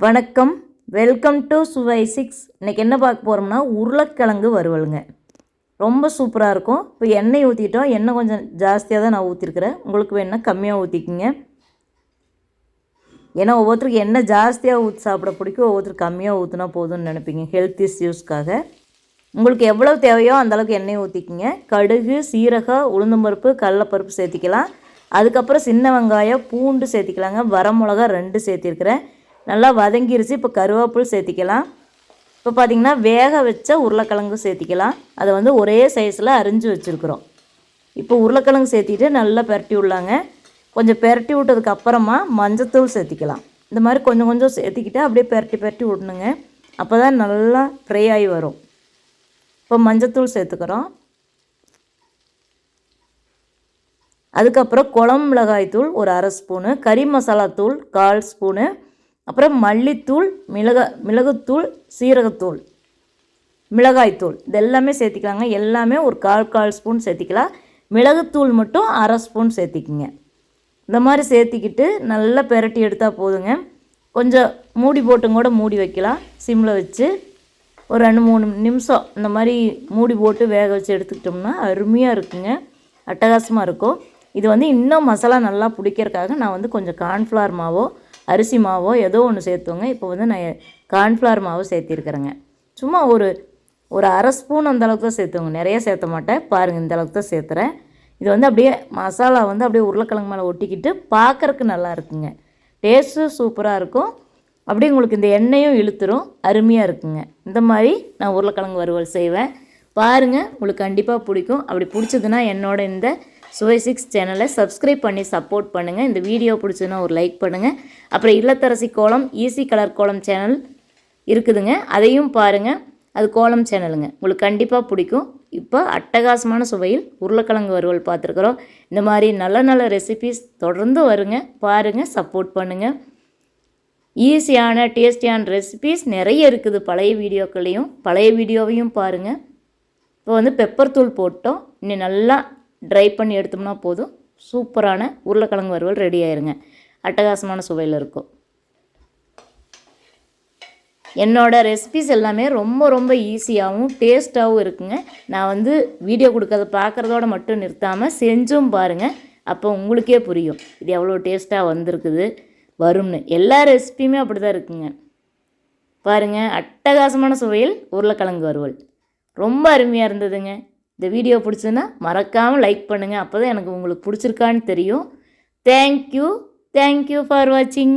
வணக்கம். Welcome to சுவை six இன்றைக்கி என்ன பார்க்க போகிறோம்னா உருளைக்கிழங்கு வறுவலுங்க. ரொம்ப சூப்பராக இருக்கும். இப்போ எண்ணெய் ஊற்றிட்டோம் எண்ணெய் கொஞ்சம் ஜாஸ்தியாக தான் நான் ஊற்றிருக்கிறேன் உங்களுக்கு வேணால் கம்மியாக ஊற்றிக்கிங்க ஏன்னா ஒவ்வொருத்தருக்கு எண்ணெய் ஜாஸ்தியாக ஊற்றி சாப்பிட பிடிக்கும். ஒவ்வொருத்தருக்கு கம்மியாக ஊற்றினா போதும்னு நினைப்பீங்க. ஹெல்த் இஷ்யூஸ்க்காக உங்களுக்கு எவ்வளோ தேவையோ அந்தளவுக்கு எண்ணெய் ஊற்றிக்கிங்க கடுகு சீரகம் உளுந்தம்பருப்பு கடலப்பருப்பு சேர்த்திக்கலாம். அதுக்கப்புறம் சின்ன வெங்காயம் பூண்டு சேர்த்திக்கலாங்க. வரமிளகா ரெண்டு சேர்த்திருக்கிறேன். நல்லா வதங்கிருச்சு. இப்போ கருவேப்பில் சேர்த்திக்கலாம். இப்போ பார்த்திங்கன்னா வேக வச்ச உருளைக்கிழங்கு சேர்த்திக்கலாம். அதை வந்து ஒரே சைஸில் அரிஞ்சு வச்சுருக்குறோம். இப்போ உருளைக்கிழங்கு சேர்த்திட்டு நல்லா பெரட்டி விடலாங்க. கொஞ்சம் பெரட்டி விட்டதுக்கு அப்புறமா மஞ்சத்தூள் சேர்த்திக்கலாம். இந்த மாதிரி கொஞ்சம் கொஞ்சம் சேர்த்திக்கிட்டு அப்படியே பெரட்டி பெரட்டி விடணுங்க. அப்போ தான் நல்லா ஃப்ரை ஆகி வரும். இப்போ மஞ்சத்தூள் சேர்த்துக்கிறோம். அதுக்கப்புறம் குழம்பு மிளகாய் தூள் ஒரு அரை ஸ்பூனு கறி மசாலா தூள் கால் ஸ்பூனு அப்புறம் மல்லித்தூள் மிளக மிளகுத்தூள் சீரகத்தூள் மிளகாய்த்தூள். இது எல்லாமே சேர்த்திக்கலாங்க. எல்லாமே ஒரு கால் கால் ஸ்பூன் சேர்த்திக்கலாம். மிளகுத்தூள் மட்டும் அரை ஸ்பூன் சேர்த்திக்கிங்க. இந்த மாதிரி சேர்த்திக்கிட்டு நல்லா பெரட்டி எடுத்தால் போதுங்க. கொஞ்சம் மூடி போட்டும் கூட மூடி வைக்கலாம். சிம்மில் வச்சு ஒரு ரெண்டு மூணு நிமிஷம் இந்த மாதிரி மூடி போட்டு வேக வச்சு எடுத்துக்கிட்டோம்னா அருமையாக இருக்குங்க. அட்டகாசமாக இருக்கும். இது வந்து இன்னும் மசாலா நல்லா பிடிக்கிறதுக்காக நான் வந்து கொஞ்சம் கார்ன்ஃப்ளவர் மாவோ அரிசி மாவோ ஏதோ ஒன்று சேர்த்துவோங்க. இப்போ வந்து நான் கார்ன்ஃப்ளவர் மாவு சேர்த்திருக்கிறேங்க. சும்மா ஒரு ஒரு அரை ஸ்பூன் அந்த அளவுக்கு தான் சேர்த்துவோங்க நிறைய சேர்த்த மாட்டேன். பாருங்கள் இந்த அளவுக்கு தான் சேர்த்துறேன். இது வந்து அப்படியே மசாலா வந்து அப்படியே உருளைக்கிழங்கு மேலே ஒட்டிக்கிட்டு பார்க்குறக்கு நல்லா இருக்குங்க. டேஸ்ட்டும் சூப்பராக இருக்கும். அப்படியே உங்களுக்கு இந்த எண்ணெயும் இழுத்துரும். அருமையாக இருக்குங்க. இந்த மாதிரி நான் உருளைக்கிழங்கு வறுவல் செய்வேன். பாருங்கள் உங்களுக்கு கண்டிப்பாக பிடிக்கும். அப்படி பிடிச்சதுன்னா என்னோட இந்த சுவை சிக்ஸ் சேனலை சப்ஸ்கிரைப் பண்ணி சப்போர்ட் பண்ணுங்கள் இந்த வீடியோ பிடிச்சதுன்னா ஒரு லைக் பண்ணுங்கள் அப்புறம் இல்லத்தரசி கோலம் ஈஸி கலர் கோலம் சேனல் இருக்குதுங்க. அதையும் பாருங்கள் அது கோலம் சேனலுங்க. உங்களுக்கு கண்டிப்பாக பிடிக்கும். இப்போ அட்டகாசமான சுவையில் உருளைக்கிழங்கு வறுவல் பார்த்துருக்குறோம். இந்த மாதிரி நல்ல நல்ல ரெசிபிஸ் தொடர்ந்து வருங்க. பாருங்கள் சப்போர்ட் பண்ணுங்கள் ஈஸியான டேஸ்டியான ரெசிபிஸ் நிறைய இருக்குது. பழைய வீடியோக்களையும் பழைய வீடியோவையும் பாருங்கள் இப்போ வந்து பெப்பர் தூள் போட்டோம். இன்னும் நல்லா ட்ரை பண்ணி எடுத்தோம்னா போதும். சூப்பரான உருளைக்கிழங்கு வறுவல் ரெடி ஆயிருங்க. அட்டகாசமான சுவையில் இருக்கும். என்னோடய ரெசிபிஸ் எல்லாமே ரொம்ப ரொம்ப ஈஸியாகவும் டேஸ்ட்டாகவும் இருக்குங்க. நான் வந்து வீடியோ கொடுக்கறத பார்க்குறதோட மட்டும் நிறுத்தாமல் செஞ்சும் பாருங்கள் அப்போ உங்களுக்கே புரியும். இது எவ்வளோ டேஸ்ட்டாக வந்திருக்குது வரும்னு. எல்லா ரெசிபியுமே அப்படி தான் இருக்குங்க. பாருங்கள் அட்டகாசமான சுவையில் உருளைக்கிழங்கு வறுவல். ரொம்ப அருமையாக இருந்ததுங்க. இந்த வீடியோ பிடிச்சதுன்னா மறக்காமல் லைக் பண்ணுங்கள் அப்போ தான் எனக்கு உங்களுக்கு பிடிச்சிருக்கான்னு தெரியும். தேங்க்யூ தேங்க்யூ ஃபார் வாட்சிங்